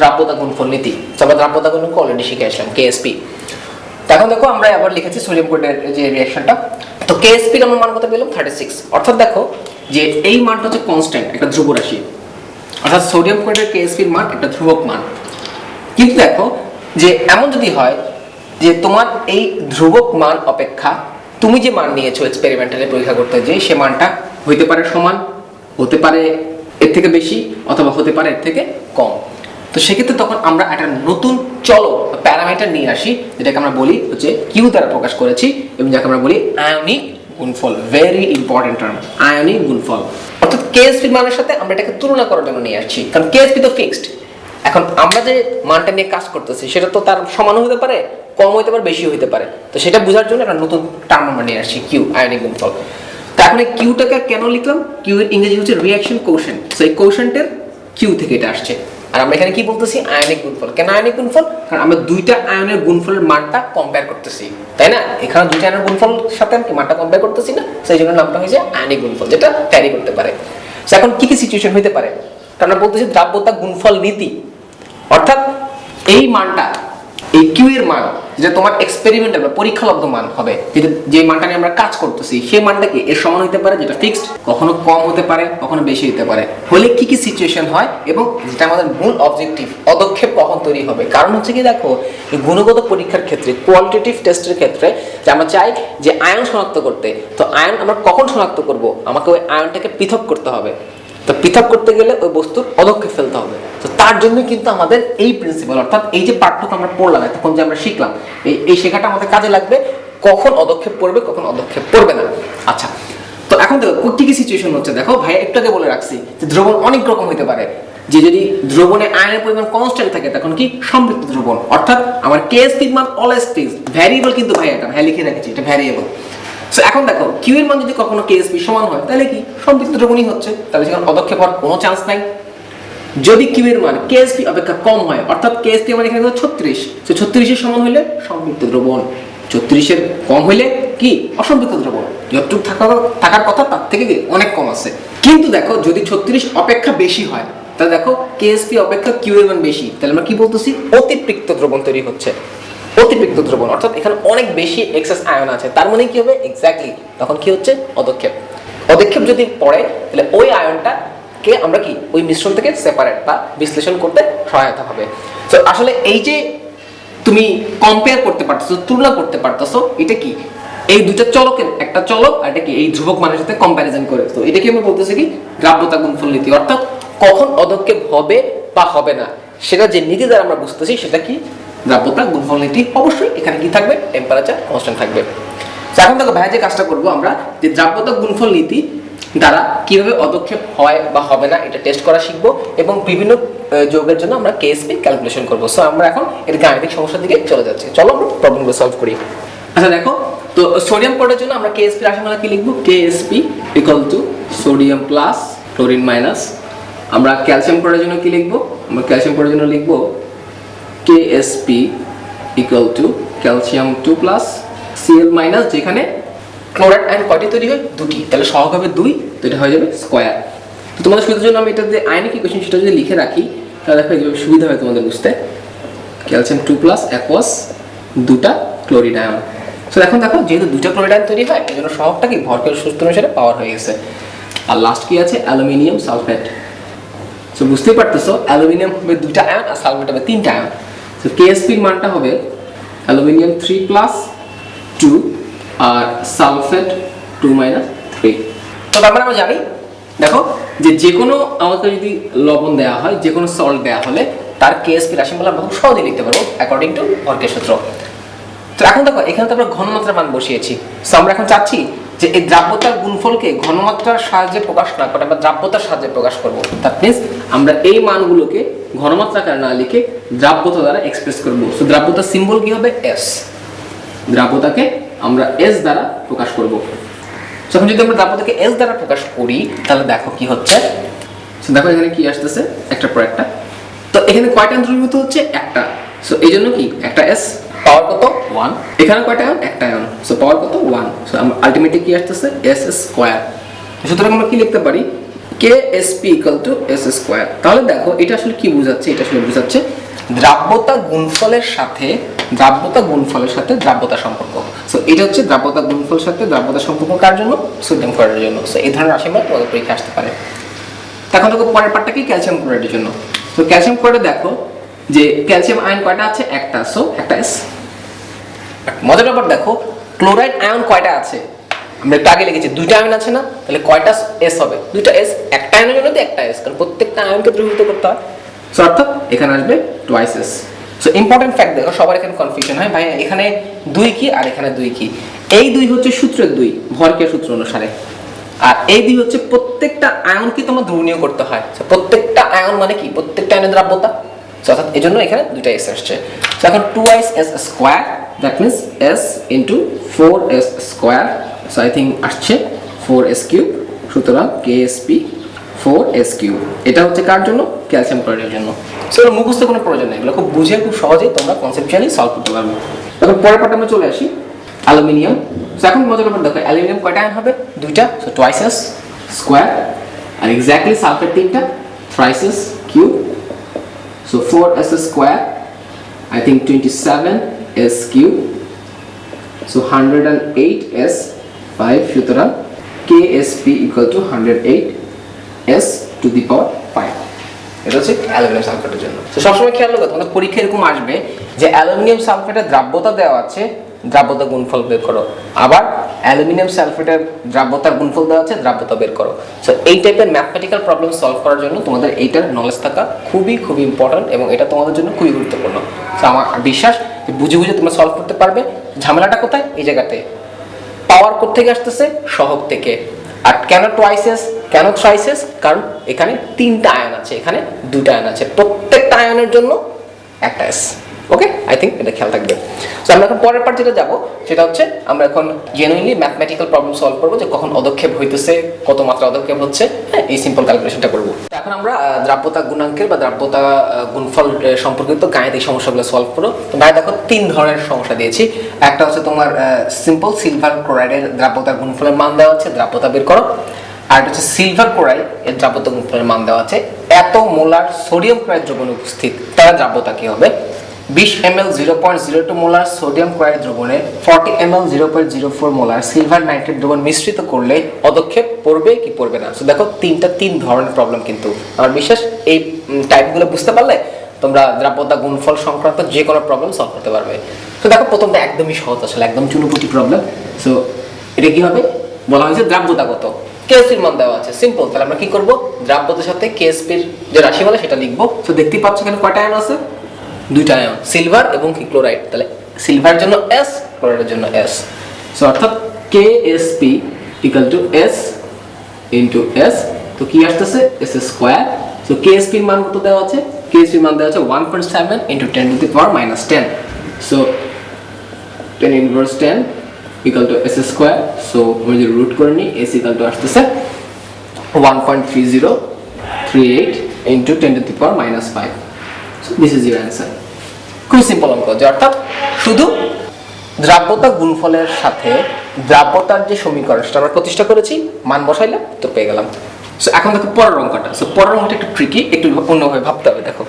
দ্রাব্যতা গুণফল নীতি। তো আমরা দ্রাব্যতা গুণফল অলরেডি শিখে আসলাম কেএসপি এখন দেখো, আমরা আবার লিখেছি সোডিয়াম ক্লোরাইডের যে রিঅ্যাকশনটা তো কেএসপি আমরা মান কত পেলাম? থার্টি সিক্স অর্থাৎ দেখো, যে এই মানটা হচ্ছে কনস্ট্যান্ট একটা ধ্রুব রাশি। অর্থাৎ সোডিয়াম ক্লোরাইডের কেএসপির মান একটা ধ্রুবক মান। কিন্তু দেখো, যে এমন যদি হয়, যে তোমার এই ধ্রুবক মান অপেক্ষা তুমি যে মান নিয়েছো এক্সপেরিমেন্টালে পরীক্ষা করতে, যে সে মানটা হইতে পারে সমান, হতে পারে এর থেকে বেশি অথবা হতে পারে এর থেকে কম। তো সেক্ষেত্রে তখন আমরা একটা নতুন চলো প্যারামিটার নিয়ে আসি, যেটাকে আমরা বলি হচ্ছে কিউ দ্বারা প্রকাশ করেছি এবং যাকে আমরা বলি আয়নিক গুণফল ভেরি ইম্পর্টেন্ট টার্ম আয়নিক গুণফল। অর্থাৎ কেএসপি মানের সাথে আমরা এটাকে তুলনা করার জন্য নিয়ে আসছি। কারণ কেএসপি তো ফিক্সড এখন আমরা যে মানটা নিয়ে কাজ করতেছি, সেটা তো তার সমান হতে পারে কম হতে পারে বেশি হতে পারে। তো সেটা বোঝার জন্য একটা নতুন টার্ম আমরা নিয়ে আসছি কিউ আয়নিক গুণফল। তো এখন কিউটাকে কেন লিখলাম? কিউ এর ইংরেজি হচ্ছে রিয়াকশন কোশেন্ট তো এই কোশেন্টের কিউ থেকে এটা আসছে। আর আমরা এখানে কি বলতেছি? আয়নিক গুণফল। কেন আয়নিক গুণফল? কারণ আমরা দুইটা আয়নের গুণফলের মানটা কম্পেয়ার করতেছি। তাই না? এখানে দুইটা আয়নের গুণফল সাথে আমি মানটা কম্পেয়ার করতেছি না? সেই জন্য নামটা হয়েছে আয়নিক গুণফল, যেটা ট্যারি করতে পারে। এখন কি কি সিচুয়েশন হইতে পারে? কারণ আমরা বলতেছি দ্রাব্যতা গুণফল নীতি। অর্থাৎ এই মানটা এই কিউ এর মান, যেটা তোমার এক্সপেরিমেন্টাল বা পরীক্ষালব্ধ মান হবে যে মানটা নিয়ে আমরা কাজ করতেছি, সেই মানটা কি এর সমান হতে পারে, যেটা ফিক্সড কখনো কম হতে পারে, কখনো বেশি হতে পারে। হলে কি কি সিচুয়েশন হয় এবং যেটা আমাদের মূল অবজেক্টিভ পদক্ষেপ কখন তৈরি হবে? কারণ হচ্ছে কি দেখো গুণগত পরীক্ষার ক্ষেত্রে কোয়ালিটেটিভ টেস্টের ক্ষেত্রে, যে আমরা চাই যে আয়ন শনাক্ত করতে, তো আয়ন আমরা কখন শনাক্ত করব? আমাকে ওই আয়নটাকে পৃথক করতে হবে। তো পৃথক করতে গেলে ওই বস্তুর পদক্ষেপ ফেলতে হবে। তো তার জন্য কিন্তু আমাদের এই প্রিন্সিপাল অর্থাৎ এই যে পাঠটুকু আমরা পড়লাম, এতক্ষণ যে আমরা শিখলাম, এই এই শেখাটা আমাদের কাজে লাগবে। কখন অদক্ষেপ পড়বে, কখন অদক্ষেপ পড়বে না। আচ্ছা তো এখন দেখো কি কি সিচুয়েশন হচ্ছে? দেখো ভাই একটু আগে বলে রাখছি যে দ্রবণ অনেক রকম হতে পারে। যে যদি দ্রবণে আয়নের পরিমাণ কনস্ট্যান্ট থাকে, তখন কি? সম্পৃক্ত দ্রবণ। অর্থাৎ আমার কেএসপির মান অলওয়েজ ফিক্সড ভ্যারিয়েবল কিন্তু ভাই এটা ভাই লিখে রেখেছি, এটা ভ্যারিয়েবল সো এখন দেখো কিউ এর মান যদি কখনো কেএসপি সমান হয়, তাহলে কি? সম্পৃক্ত দ্রবণই হচ্ছে, তাহলে সেখানে পদক্ষেপ হওয়ার কোনো চান্স নাই। যদি কিউ এর মান কেএসপি অপেক্ষা কম হয়, অর্থাৎ কেএসপি মানে এখানে ছত্রিশ। তো ছত্রিশের সমান হলে সম্পৃক্ত দ্রবণ। ছত্রিশের কম হলে কি? অসম্পৃক্ত দ্রবণ। যতটুকু থাকার থাকার কথা, তার থেকে অনেক কম আছে। কিন্তু দেখো, যদি ছত্রিশ অপেক্ষা বেশি হয়, তাহলে দেখো কেএসপি অপেক্ষা কিউ এর মান বেশি। তাহলে আমরা কি বলতেছি? অতিরিক্ত দ্রবণ তৈরি হচ্ছে। অতিরিক্ত দ্রবণ, অর্থাৎ এখানে অনেক বেশি এক্সেস আয়ন আছে। তার মানে কি হবে? এক্স্যাক্টলি তখন কি হচ্ছে? পদক্ষেপ। পদক্ষেপ যদি পড়ে, তাহলে ওই আয়নটা কে আমরা কি? ওই মিশ্রণ থেকে সেপারেট বা বিশ্লেষণ করতে সহায়তা হবে। তো আসলে এই যে তুমি কম্পেয়ার করতে পারতেছো, তুলনা করতে পারতেছো, এটা কি? এই দুটা চলকের একটা চলক আর এটা কি? এই ধ্রুবক মানের সাথে কম্প্যারিজন করে। তো এটাকে আমরা বলতেছি কি? দ্রাব্যতা গুণফল নীতি। অর্থাৎ কখন অদক্ষেপ হবে বা হবে না, সেটা যে নীতি দ্বারা আমরা বুঝতেছি, সেটা কি? দ্রাব্যতা গুণফল নীতি অবশ্যই এখানে কি থাকবে? টেম্পারেচার কনস্ট্যান্ট থাকবে। এখন দেখো ভাই যে কাজটা করব আমরা, যে দ্রাব্যতা গুণফল নীতি দ্বারা কীভাবে অদক্ষেপ হয় বা হবে না, এটা টেস্ট করা শিখব এবং বিভিন্ন যৌগের জন্য আমরা কেএসপি ক্যালকুলেশন করব। সো আমরা এখন এর গাণিতিক সমস্যার দিকে চলে যাচ্ছি। চলো আমরা প্রবলেমগুলো সলভ করি। আচ্ছা দেখো, তো সোডিয়াম পড়ার জন্য আমরা কেএসপি রাশিমালা কি লিখব? Ksp equal to sodium plus chlorine minus আমরা ক্যালসিয়াম পড়ার জন্য কি লিখব? আমরা ক্যালসিয়াম পড়ার জন্য লিখব Ksp equal to calcium two plus Cl minus যেখানে ক্লোরাইড আয়ন কয়টি তৈরি হয়? দুটি। তাহলে সহগ হবে দুই তো এটা হয়ে যাবে স্কোয়ার তো তোমাদের সুবিধার জন্য আমি এটা যে আয়নিক ইকুয়েশন সেটা যদি লিখে রাখি, তাহলে দেখো এইভাবে সুবিধা হয় তোমাদের বুঝতে। ক্যালসিয়াম টু প্লাস অ্যাকোয়াস দুটা ক্লোরিন আয়ন তো এখন দেখো, যেহেতু দুটা ক্লোরিন আয়ন তৈরি হয়, এই জন্য সহগটা কি? ভরকের সূত্র অনুসারে পাওয়ার হয়ে গেছে। আর লাস্ট কি আছে? অ্যালুমিনিয়াম সালফেট সো বুঝতেই পারতেছো অ্যালুমিনিয়াম হবে দুইটা আয়ন আর সালফেট হবে তিনটা আয়ন সো কেএসপির মানটা হবে অ্যালুমিনিয়াম থ্রি প্লাস টু আর সালফেট টু মাইনাস থ্রি তো তারপরে আমরা জানি, দেখো, যে যে কোনো আমাকে যদি লবণ দেওয়া হয় যে কোনো সল্ট দেওয়া হলে তার কেএসপি রাশিমালা আমরা খুব সহজে লিখতে পারব অ্যাকর্ডিং টু ভরকের সূত্র। তো এখন দেখো, এখানে তো আমরা ঘনমাত্রার মান বসিয়েছি। সো আমরা এখন চাচ্ছি যে এই দ্রাব্যতার গুণফলকে ঘনমাত্রার সাহায্যে প্রকাশ না করে আমরা দ্রাব্যতার সাহায্যে প্রকাশ করব। দ্যাট মিনস আমরা এই মানগুলোকে ঘনমাত্রা আকারে না লিখে দ্রাব্যতা দ্বারা এক্সপ্রেস করব। সো দ্রাব্যতার সিম্বল কি হবে? এস দ্রাব্যতাকে আমরা এস দ্বারা প্রকাশ করব। যখন যদি আমরা দ্রাব্যতাকে এস দ্বারা প্রকাশ করি, তাহলে দেখো কি হচ্ছে? So, দেখো এখানে কি আসতেছে? একটা পর একটা। তো, এখানে কয়টা দ্রবীভূত হচ্ছে? একটা। সো এই জন্য কি? একটা এস পাওয়ার কত? ওয়ান এখানে কয়টা আয়ন একটা আয়ন সো পাওয়ার কত? ওয়ান সো আলটিমেটলি কি আসতেছে? এস স্কোয়ার সুতরাং আমরা কি লিখতে পারি? K S P equal to S square তাহলে দেখো, এটা আসলে কি বোঝাচ্ছে? এটা আসলে বোঝাচ্ছে দ্রাব্যতা গুণফলের সাথে দ্রাব্যতা গুণফলের সাথে দ্রাব্যতা সম্পর্ক। সো এটা হচ্ছে দ্রাব্যতা গুণফলের সাথে দ্রাব্যতা সম্পর্ক কার জন্য? সোডিয়াম ক্লোরাইডের জন্য। সো এই ধরনের রাশিমালা তোমাদের পরীক্ষা আসতে পারে। এখন দেখো পরের পার্টটা কি? ক্যালসিয়াম ক্লোরাইডের জন্য। তো ক্যালসিয়াম ক্লোরাইডে দেখো যে ক্যালসিয়াম আয়ন কয়টা আছে? একটা। সো একটা এস মজার ব্যাপার দেখো ক্লোরাইড আয়ন কয়টা আছে? আমরা একটু আগে লিখেছি, দুইটা আয়ন আছে না? তাহলে কয়টা এস হবে? দুইটা এস একটা আয়নের জন্য তো একটা এস কারণ প্রত্যেকটা আয়নকে দ্রবীভূত করতে হয়। সো অর্থাৎ এখানে আসবে twice S so important fact দেখো, সবার এখানে কনফিউশন হয়। ভাই এখানে দুই কি আর এখানে দুই কি? এই দুই হচ্ছে সূত্রের দুই ভরকে সূত্র অনুসারে। আর এই দুই হচ্ছে প্রত্যেকটা আয়নকে তোমার ধ্রুবনীয় করতে হয়? প্রত্যেকটা আয়ন মানে কি? প্রত্যেকটা আয়নের দ্রাব্যতা। অর্থাৎ এই জন্য এখানে দুইটা এস আসছে। এখন twice S square that means S into four S square so I think আসছে ফোর এস কিউব সুতরাং K S P four S cube এটা হচ্ছে কার জন্য? ক্যালসিয়াম ক্লোরাইডের জন্য। সো এগুলো মুখস্থ কোনো প্রয়োজন নেই। এগুলো খুব বুঝে, খুব সহজেই তোমরা কনসেপচুয়ালি সলভ করতে পারবে। এখন পরের পার্ট আমরা চলে আসি। অ্যালুমিনিয়াম। সো এখন মজার ব্যাপার, দেখো, অ্যালুমিনিয়াম কয়টা আয়ন হবে? দুইটা সো টোয়াইস এস স্কোয়ার আর এক্স্যাক্টলি সালফেট তিনটা thrice S cube so four S S square I think 27 s cube so 108 s 5 সুতরাং ksp equal to 108 s to the power 5 এটা হচ্ছে অ্যালুমিনিয়াম সালফেটের জন্য। তো সবসময় খেয়াল রাখো, তোমাদের পরীক্ষা এরকম আসবে যে অ্যালুমিনিয়াম সালফেটের দ্রাব্যতা দেওয়া আছে দ্রাব্যতা গুণফল বের করো। আবার অ্যালুমিনিয়াম সালফেটের দ্রাব্যতার গুণফল দেওয়া আছে, দ্রাব্যতা বের করো। সো এই টাইপের ম্যাথমেটিক্যাল প্রবলেম সলভ করার জন্য তোমাদের এইটার নলেজ থাকা খুবই খুবই ইম্পর্ট্যান্ট এবং এটা তোমাদের জন্য খুবই গুরুত্বপূর্ণ। তো আমার বিশ্বাস যে বুঝে বুঝে তোমরা সলভ করতে পারবে। ঝামেলাটা কোথায়? এই জায়গাতে। পাওয়ার থেকে আসতেছে? সহগ থেকে। আর কেন টোয়াইসেস কেন থ্রাইসেস কারণ এখানে তিনটা আয়ন আছে, এখানে দুটা আয়ন আছে। প্রত্যেকটা আয়নের জন্য একটা এস ওকে আই থিঙ্ক এটা খেয়াল থাকবে। সো আমরা এখন পরের পার্ট যেটা যাব, সেটা হচ্ছে আমরা এখন জেনুইনলি ম্যাথমেটিক্যাল প্রবলেম সলভ করব যে কখন অদক্ষেপ হইতেছে, কত মাত্রা অদক্ষেপ হচ্ছে। হ্যাঁ এই সিম্পল ক্যালকুলেশনটা করব। এখন আমরা দ্রাব্যতা গুণাঙ্কের বা দ্রাব্যতা গুণফল সম্পর্কিত গাণিতিক সমস্যাগুলো সলভ করো তো ভাই, দেখো, তিন ধরনের সমস্যা দিয়েছি। একটা হচ্ছে তোমার সিম্পল সিলভার ক্লোরাইডের দ্রাব্যতার গুণফলের মান দেওয়া হচ্ছে দ্রাব্যতা বের করো। আর এটা হচ্ছে সিলভার ক্লোরাইড এর দ্রাব্যতা গুণফলের মান দেওয়া আছে। এত মোলার সোডিয়াম ক্লোরাইড দ্রবণে উপস্থিত, তার দ্রাব্যতা কি হবে? বিশ M L molar sodium chloride দ্রবণে forty M L molar silver nitrate দ্রবণ মিশ্রিত করলে পদক্ষেপ পড়বে কি পড়বে না? So, দেখো, তিনটা তিন ধরনের প্রবলেম কিন্তু আমার বিশ্বাস এই টাইপগুলো বুঝতে পারলে তোমরা দ্রাব্যতা গুণফল সংক্রান্ত যে কোনো প্রবলেম সলভ করতে পারবে। তো দেখো, প্রথমটা একদমই সহজ, আসলে একদম চুনোপুটি প্রবলেম সো এটা কি হবে? বলা হয়েছে দ্রাব্যতা কত কেএসপির মান দেওয়া আছে। সিম্পল তাহলে আমরা কি করব? দ্রাব্যতার সাথে কেএসপির যে রাশি বলে সেটা লিখব। তো দেখতেই পাচ্ছ এখানে কয়টা আয়ন আছে? দুইটা আয়ন সিলভার এবং কি ক্লোরাইড তাহলে সিলভার জন্য এস ক্লোরাইডের জন্য এস সো অর্থাৎ Ksp equal to S into S তো কি আসতেছে? এস স্কোয়ার সো কেএসপির মান কত দেওয়া আছে? কে এস কেএসপির মান দেওয়া আছে one point seven into ten to the power minus ten so ten inverse ten equal to S square so আমি যদি রুট করে নিই এস ইকাল টু আসতেছে one point three zero three eight into ten to the power minus five so this is your answer simple অঙ্ক, যে অর্থাৎ শুধু দ্রাব্যতা গুণফলের সাথে দ্রাব্যতার যে সমীকরণ সেটা আমরা প্রতিষ্ঠা করেছি, মান বসাইলাম তো পেয়ে গেলাম। সো এখন দেখো পরের অঙ্কটা। সো পরের অঙ্কটা একটু ট্রিকি একটু অন্যভাবে ভাবতে হবে, দেখো।